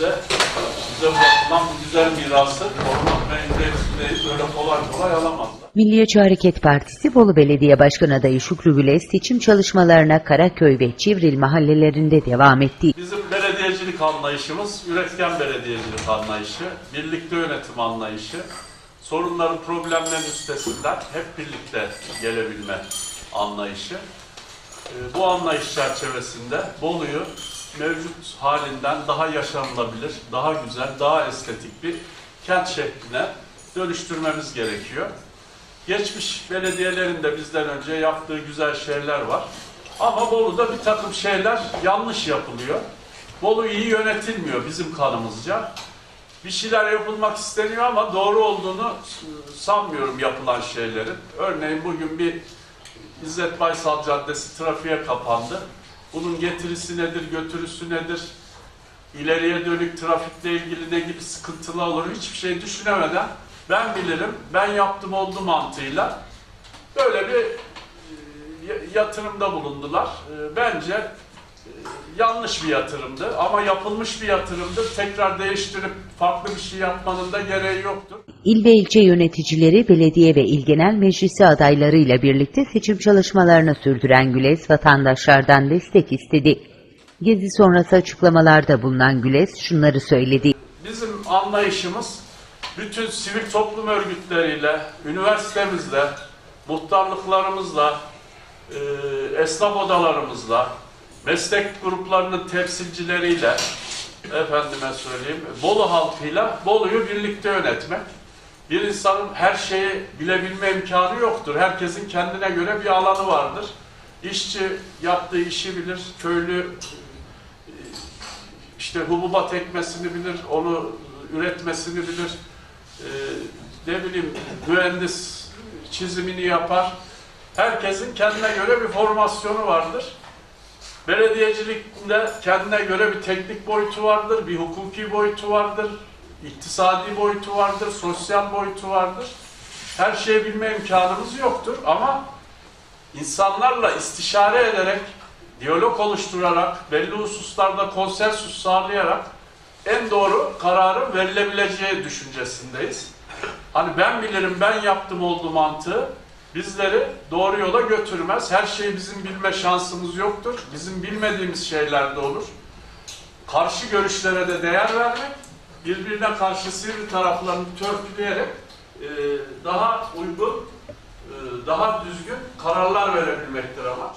de bize bırakılan bu güzel mirası korumak mecburiyetindeyiz. Öyle kolay kolay alamazlar. Milliyetçi Hareket Partisi Bolu Belediye Başkan adayı Şükrü Güles seçim çalışmalarına Karaköy ve Çivril mahallelerinde devam etti. Bizim belediyecilik anlayışımız üretken belediyecilik anlayışı, birlikte yönetim anlayışı, sorunların, problemlerin üstesinden hep birlikte gelebilme anlayışı. Ee, Bu anlayış çerçevesinde Bolu'yu mevcut halinden daha yaşanılabilir, daha güzel, daha estetik bir kent şekline dönüştürmemiz gerekiyor. Geçmiş belediyelerin de bizden önce yaptığı güzel şeyler var. Ama Bolu'da bir takım şeyler yanlış yapılıyor. Bolu iyi yönetilmiyor bizim kanımızca. Bir şeyler yapılmak isteniyor ama doğru olduğunu sanmıyorum yapılan şeylerin. Örneğin bugün bir İzzet Baysal Caddesi trafiğe kapandı. Bunun getirisi nedir, götürüsü nedir? İleriye dönük trafikle ilgili ne gibi sıkıntılı olur hiçbir şey düşünemeden ben bilirim, ben yaptım oldu mantığıyla böyle bir e, yatırımda bulundular. E, Bence e, yanlış bir yatırımdı ama yapılmış bir yatırımdır. Tekrar değiştirip farklı bir şey yapmanın da gereği yoktur. İl ve ilçe yöneticileri, belediye ve il genel meclisi adaylarıyla birlikte seçim çalışmalarını sürdüren Güles vatandaşlardan destek istedi. Gezi sonrası açıklamalarda bulunan Güles şunları söyledi. Bizim anlayışımız bütün sivil toplum örgütleriyle, üniversitemizle, muhtarlıklarımızla, e, esnaf odalarımızla, meslek gruplarının temsilcileriyle, efendime söyleyeyim, Bolu halkıyla Bolu'yu birlikte yönetmek. Bir insanın her şeyi bilebilme imkanı yoktur. Herkesin kendine göre bir alanı vardır. İşçi yaptığı işi bilir, köylü işte hububat ekmesini bilir, onu üretmesini bilir, Ee, ne bileyim mühendis çizimini yapar. Herkesin kendine göre bir formasyonu vardır. Belediyecilikte kendine göre bir teknik boyutu vardır, bir hukuki boyutu vardır, iktisadi boyutu vardır, sosyal boyutu vardır. Her şeyi bilme imkanımız yoktur ama insanlarla istişare ederek, diyalog oluşturarak, belli hususlarda konsensüs sağlayarak en doğru kararın verilebileceği düşüncesindeyiz. Hani ben bilirim, ben yaptım oldu mantığı bizleri doğru yola götürmez. Her şeyi bizim bilme şansımız yoktur. Bizim bilmediğimiz şeyler de olur. Karşı görüşlere de değer vermek, birbirine karşı sivri taraflarını törpüleyerek e, daha uygun, e, daha düzgün kararlar verebilmektir amaç.